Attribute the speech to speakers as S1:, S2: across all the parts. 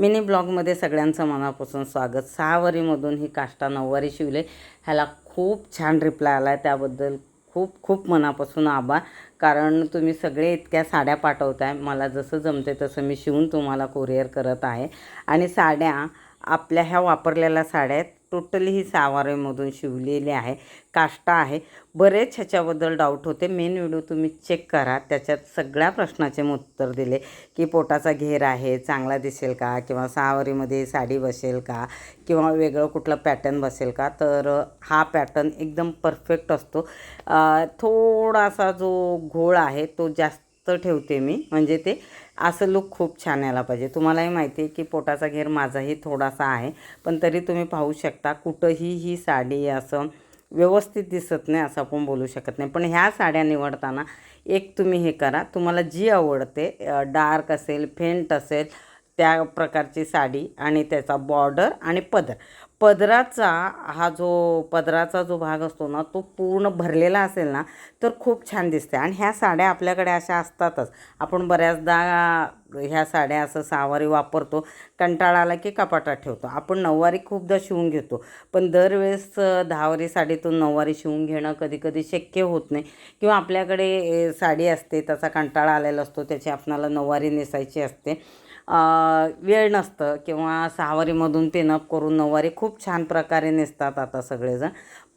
S1: Mini ब्लॉगमध्ये सगळ्यांचं मनापासून स्वागत. सहावारीमधून ही काष्टा नऊवारी शिवले. ह्याला खूप छान रिप्लाय आला आहे त्याबद्दल खूप खूप मनापासून आभार. कारण तुम्ही सगळे इतक्या साड्या पाठवताय. मला जसं जमते तसं मी शिवून तुम्हाला कोरिअर करत आहे. आणि साड्या आपल्या ह्या वापरलेल्या साड्या आहेत. टोटली ही सहावारीमधून शिवलेली आहे. काष्टा आहे. बरेच ह्याच्याबद्दल डाऊट होते. मेन व्हिडिओ तुम्ही चेक करा. त्याच्यात सगळ्या प्रश्नाचे मी उत्तर दिले. की पोटाचा घेर आहे चांगला दिसेल का? किंवा सहावारीमध्ये साडी बसेल का? किंवा वेगळं कुठलं पॅटर्न बसेल का? तर हा पॅटर्न एकदम परफेक्ट असतो. थोडासा जो घोळ आहे तो जास्त ठेवते मी. म्हणजे ते असं लुक खूप छान यायला पाहिजे. तुम्हालाही माहिती आहे की पोटाचा घेर माझाही थोडासा आहे. पण तरी तुम्ही पाहू शकता कुठंही ही साडी असं व्यवस्थित दिसत नाही असं आपण बोलू शकत नाही. पण ह्या साड्या निवडताना एक तुम्ही हे करा. तुम्हाला जी आवडते डार्क असेल फेंट असेल त्या प्रकारची साडी आणि त्याचा बॉर्डर आणि पदर. पदराचा हा जो पदराचा जो भाग असतो ना तो पूर्ण भरलेला असेल ना तर खूप छान दिसते आणि ह्या साड्या आपल्याकडे अशा असतातच. आपण बऱ्याचदा ह्या साड्या असं सहावारी वापरतो कंटाळा आला की कपाटात ठेवतो. आपण नऊवारी खूपदा शिवून घेतो. पण दरवेळेस दहावारी साडीतून नऊवारी शिवून घेणं कधी कधी शक्य होत नाही. किंवा आपल्याकडे साडी असते त्याचा कंटाळा आलेला असतो त्याची आपणाला नऊवारी नेसायची असते. वेळ नसतं किंवा सहावारीमधून पिनअप करून नऊवारी खूप खूप छान प्रकारे नेसतात आता सगळेजण.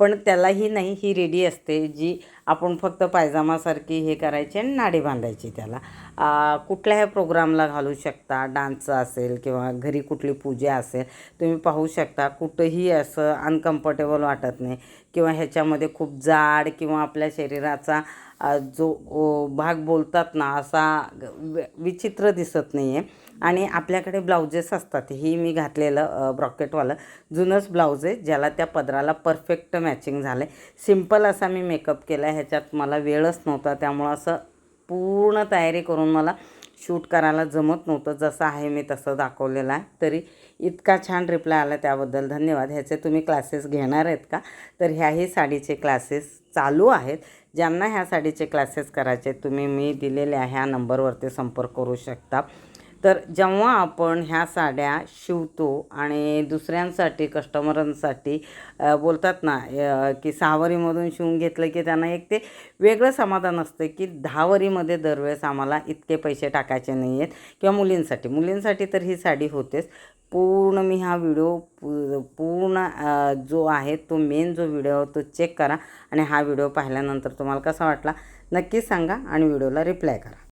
S1: पण त्यालाही नाही ही रेडी असते जी आपण फक्त पायजामासारखी हे करायची आणि नाडी बांधायची त्याला. कुठल्याही प्रोग्रामला घालू शकता? डान्सचं असेल किंवा घरी कुठली पूजा असेल तुम्ही पाहू शकता. कुठंही असं अनकम्फर्टेबल वाटत नाही किंवा ह्याच्यामध्ये खूप जाड किंवा आपल्या शरीराचा जो भाग बोलतात ना असा विचित्र दिसत नाही आहे आणि आपल्याकडे ब्लाउजेस असतात. ही मी घातलेलं ब्रॉकेटवालं जुनंच ब्लाऊज आहे ज्याला त्या पदराला परफेक्ट मॅचिंग झालं आहे सिंपल असा मी मेकअप केला आहे ह्याच्यात मला वेळच नव्हता. त्यामुळं असं पूर्ण तयारी करून मला शूट करायला जमत नव्हतं. जसं आहे मी तसं दाखवलेलं आहे. तरी इतका छान रिप्लाय आला त्याबद्दल. धन्यवाद. ह्याचे तुम्ही क्लासेस घेणार आहेत का? तर ह्याही साडीचे क्लासेस चालू आहेत. ज्यांना ह्या साडीचे क्लासेस करायचे तुम्ही मी दिलेल्या ह्या नंबरवरती संपर्क करू शकता. तर जेव्हा आपण ह्या साड्या शिवतो आणि दुसऱ्यांसाठी कस्टमरांसाठी बोलतात ना की सहावारीमधून शिवून घेतलं की त्यांना एक ते वेगळं समाधान असतं की दहावरीमध्ये दरवेळेस आम्हाला इतके पैसे टाकायचे नाही आहेत किंवा मुलींसाठी. मुलींसाठी तर ही साडी होतेच. पूर्ण मी हा व्हिडिओ पूर्ण जो आहे तो मेन जो व्हिडिओ तो चेक करा आणि हा व्हिडिओ पाहिल्यानंतर तुम्हाला कसा वाटला नक्कीच सांगा आणि व्हिडिओला रिप्लाय करा.